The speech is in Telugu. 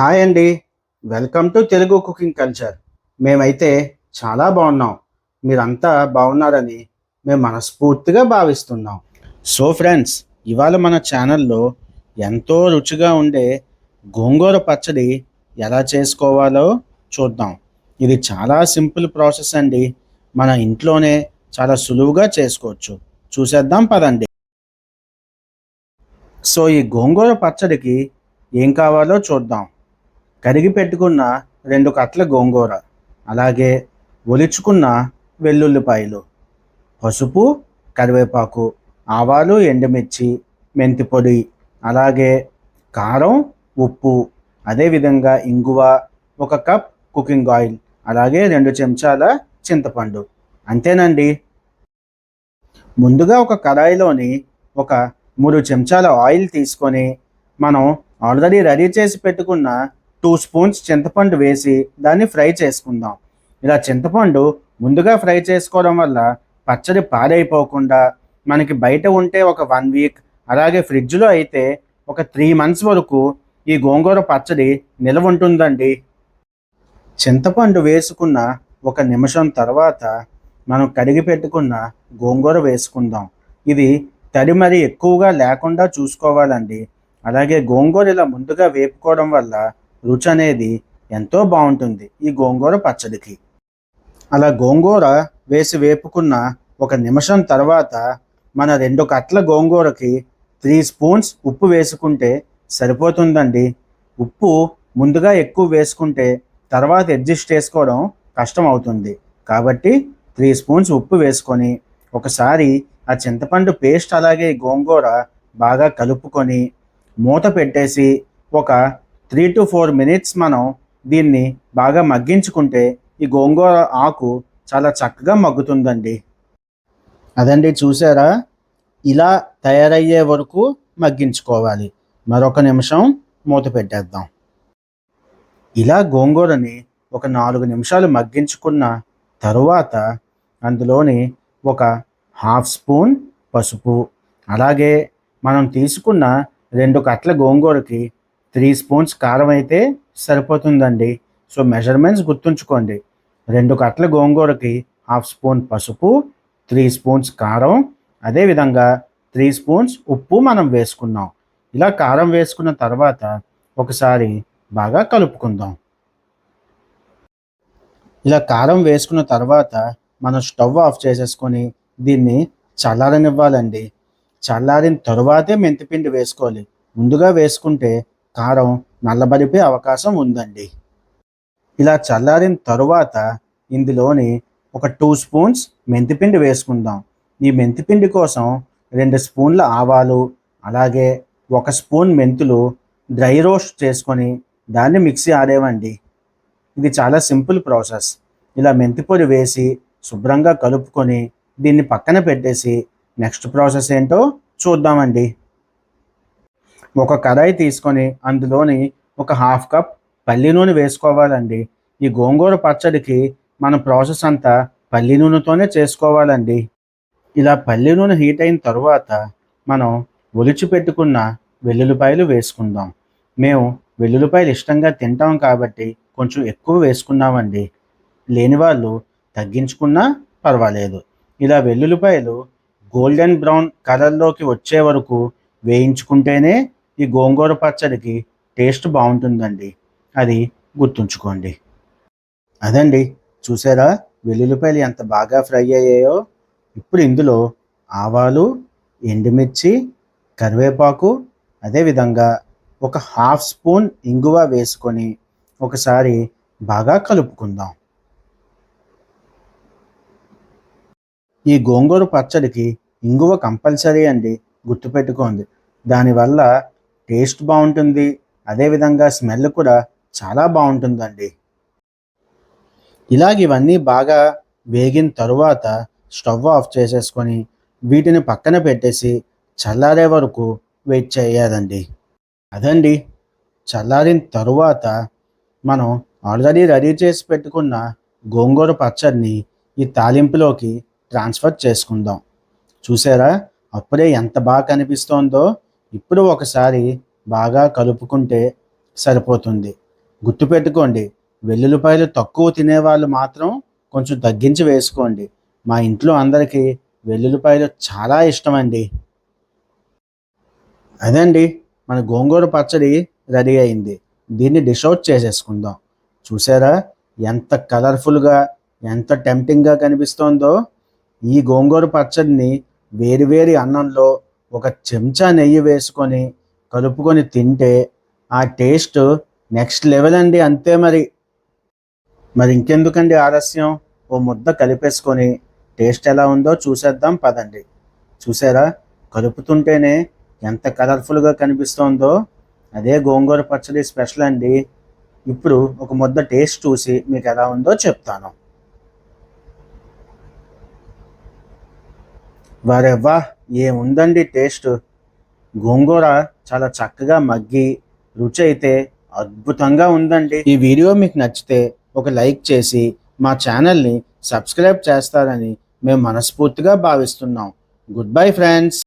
హాయ్ అండి. Welcome to Telugu cooking culture. మేమైతే చాలా బాగున్నాం. మీరంతా బాగున్నారని మేము మనస్ఫూర్తిగా భావిస్తున్నాం. సో ఫ్రెండ్స్ ఇవాళ మన ఛానల్లో ఎంతో రుచిగా ఉండే గోంగూర పచ్చడి ఎలా చేసుకోవాలో చూద్దాం. ఇది చాలా సింపుల్ ప్రాసెస్ అండి. మన ఇంట్లోనే చాలా సులువుగా చేసుకోవచ్చు. చూసేద్దాం పదండి. సో ఈ గోంగూర పచ్చడికి ఏం కావాలో చూద్దాం. కరిగి పెట్టుకున్న రెండు కట్ల గోంగూర అలాగే ఒలుచుకున్న వెల్లుల్లిపాయలు పసుపు కరివేపాకు ఆవాలు ఎండుమిర్చి మెంతి పొడి అలాగే కారం ఉప్పు అదేవిధంగా ఇంగువ ఒక కప్ కుకింగ్ ఆయిల్ అలాగే రెండు చెంచాల చింతపండు. అంతేనండి. ముందుగా ఒక కడాయిలోని ఒక మూడు చెంచాల ఆయిల్ తీసుకొని మనం ఆల్రెడీ రెడీ చేసి పెట్టుకున్న టూ స్పూన్స్ చింతపండు వేసి దాన్ని ఫ్రై చేసుకుందాం. ఇలా చింతపండు ముందుగా ఫ్రై చేసుకోవడం వల్ల పచ్చడి పాడైపోకుండా మనకి బయట ఉంటే ఒక వన్ వీక్ అలాగే ఫ్రిడ్జ్లో అయితే ఒక త్రీ మంత్స్ వరకు ఈ గోంగూర పచ్చడి నిల్వ ఉంటుందండి. చింతపండు వేసుకున్న ఒక నిమిషం తర్వాత మనం కడిగి పెట్టుకున్న గోంగూర వేసుకుందాం. ఇది తడి మరి ఎక్కువగా లేకుండా చూసుకోవాలండి. అలాగే గోంగూర ఇలా ముందుగా వేపుకోవడం వల్ల రుచి అనేది ఎంతో బాగుంటుంది ఈ గోంగూర పచ్చడికి. అలా గోంగూర వేసి వేపుకున్న ఒక నిమిషం తర్వాత మన రెండు కట్ల గోంగూరకి త్రీ స్పూన్స్ ఉప్పు వేసుకుంటే సరిపోతుందండి. ఉప్పు ముందుగా ఎక్కువ వేసుకుంటే తర్వాత అడ్జస్ట్ చేసుకోవడం కష్టం అవుతుంది. కాబట్టి త్రీ స్పూన్స్ ఉప్పు వేసుకొని ఒకసారి ఆ చింతపండు పేస్ట్ అలాగే గోంగూర బాగా కలుపుకొని మూత పెట్టేసి ఒక త్రీ టు ఫోర్ మినిట్స్ మనం దీన్ని బాగా మగ్గించుకుంటే ఈ గోంగూర ఆకు చాలా చక్కగా మగ్గుతుందండి. అదండి చూసారా? ఇలా తయారయ్యే వరకు మగ్గించుకోవాలి. మరొక నిమిషం మూత పెట్టేద్దాం. ఇలా గోంగూరని ఒక నాలుగు నిమిషాలు మగ్గించుకున్న తరువాత అందులోని ఒక హాఫ్ స్పూన్ పసుపు అలాగే మనం తీసుకున్న రెండు కట్ల గోంగూరకి త్రీ స్పూన్స్ కారం అయితే సరిపోతుందండి. సో మెజర్మెంట్స్ గుర్తుంచుకోండి. రెండు కట్ల గోంగూరకి హాఫ్ స్పూన్ పసుపు త్రీ స్పూన్స్ కారం. అదేవిధంగా త్రీ స్పూన్స్ ఉప్పు మనం వేసుకున్నాం. ఇలా కారం వేసుకున్న తర్వాత ఒకసారి బాగా కలుపుకుందాం. ఇలా కారం వేసుకున్న తర్వాత మనం స్టవ్ ఆఫ్ చేసేసుకొని దీన్ని చల్లారనివ్వాలండి. చల్లారిన తర్వాతే మెంతిపిండి వేసుకోవాలి. ముందుగా వేసుకుంటే కారం నల్లబడిపోయే అవకాశం ఉందండి. ఇలా చల్లారిన తరువాత ఇందులోని ఒక టూ స్పూన్స్ మెంతిపిండి వేసుకుందాం. ఈ మెంతిపిండి కోసం రెండు స్పూన్ల ఆవాలు అలాగే ఒక స్పూన్ మెంతులు డ్రై రోస్ట్ చేసుకొని దాన్ని మిక్సీ ఆడేవండి ఇది చాలా సింపుల్ ప్రాసెస్. ఇలా మెంతి పొడి వేసి శుభ్రంగా కలుపుకొని దీన్ని పక్కన పెట్టేసి నెక్స్ట్ ప్రాసెస్ ఏంటో చూద్దామండి. ఒక కడాయి తీసుకొని అందులోని ఒక హాఫ్ కప్ పల్లి నూనె వేసుకోవాలండి. ఈ గోంగూర పచ్చడికి మన ప్రాసెస్ అంతా పల్లి నూనెతోనే చేసుకోవాలండి. ఇలా పల్లి నూనె హీట్ అయిన తర్వాత మనం ఒలిచి పెట్టుకున్న వెల్లుల్లిపాయలు వేసుకుందాం. మేము వెల్లుల్లిపాయలు ఇష్టంగా తింటాం కాబట్టి కొంచెం ఎక్కువ వేసుకున్నామండి. లేని వాళ్ళు తగ్గించుకున్నా పర్వాలేదు. ఇలా వెల్లుల్లిపాయలు గోల్డెన్ బ్రౌన్ కలర్లోకి వచ్చే వరకు వేయించుకుంటేనే ఈ గోంగూర పచ్చడికి టేస్ట్ బాగుంటుందండి. అది గుర్తుంచుకోండి. అదండి చూసారా? వెల్లుల్లిపాయలు ఎంత బాగా ఫ్రై అయ్యాయో. ఇప్పుడు ఇందులో ఆవాలు ఎండుమిర్చి కరివేపాకు అదేవిధంగా ఒక హాఫ్ స్పూన్ ఇంగువ వేసుకొని ఒకసారి బాగా కలుపుకుందాం. ఈ గోంగూర పచ్చడికి ఇంగువ కంపల్సరీ అండి గుర్తుపెట్టుకోండి. దానివల్ల టేస్ట్ బాగుంటుంది. అదేవిధంగా స్మెల్ కూడా చాలా బాగుంటుందండి. ఇలాగ ఇవన్నీ బాగా వేగిన తరువాత స్టవ్ ఆఫ్ చేసేసుకొని వీటిని పక్కన పెట్టేసి చల్లారే వరకు వెయిట్ చేయాలండి. అదండి. చల్లారిన తరువాత మనం ఆల్రెడీ రెడీ చేసి పెట్టుకున్న గోంగూర పచ్చడిని ఈ తాలింపులోకి ట్రాన్స్ఫర్ చేసుకుందాం. చూసారా? అప్పుడే ఎంత బాగా కనిపిస్తోందో. ఇప్పుడు ఒకసారి బాగా కలుపుకుంటే సరిపోతుంది. గుర్తుపెట్టుకోండి వెల్లుల్లిపాయలు తక్కువ తినేవాళ్ళు మాత్రం కొంచెం తగ్గించి వేసుకోండి. మా ఇంట్లో అందరికీ వెల్లుల్లిపాయలు చాలా ఇష్టం అండి అదండి మన గోంగూర పచ్చడి రెడీ అయింది. దీన్ని డిష్ అవుట్ చేసేసుకుందాం. చూసారా ఎంత కలర్ఫుల్గా ఎంత టెంప్టింగ్గా కనిపిస్తోందో. ఈ గోంగూర పచ్చడిని వేరు వేరు అన్నంలో ఒక చెంచా నెయ్యి వేసుకొని కలుపుకొని తింటే ఆ టేస్ట్ నెక్స్ట్ లెవెల్ అండి అంతే మరి. మరి ఇంకెందుకండి ఆలస్యం? ఓ ముద్ద కలిపేసుకొని టేస్ట్ ఎలా ఉందో చూసేద్దాం పదండి. చూసారా? కలుపుతుంటేనే ఎంత కలర్ఫుల్గా కనిపిస్తోందో. అదే గోంగూర పచ్చడి స్పెషల్ అండి. ఇప్పుడు ఒక ముద్ద టేస్ట్ చూసి మీకు ఎలా ఉందో చెప్తాను. వారెవ్వా ఏముందండి టేస్ట్? గోంగూర చాలా చక్కగా మగ్గి రుచి అయితే అద్భుతంగా ఉందండి. ఈ వీడియో మీకు నచ్చితే ఒక లైక్ చేసి మా ఛానల్ని సబ్స్క్రైబ్ చేస్తారని మేము మనస్ఫూర్తిగా భావిస్తున్నాం. Good bye friends.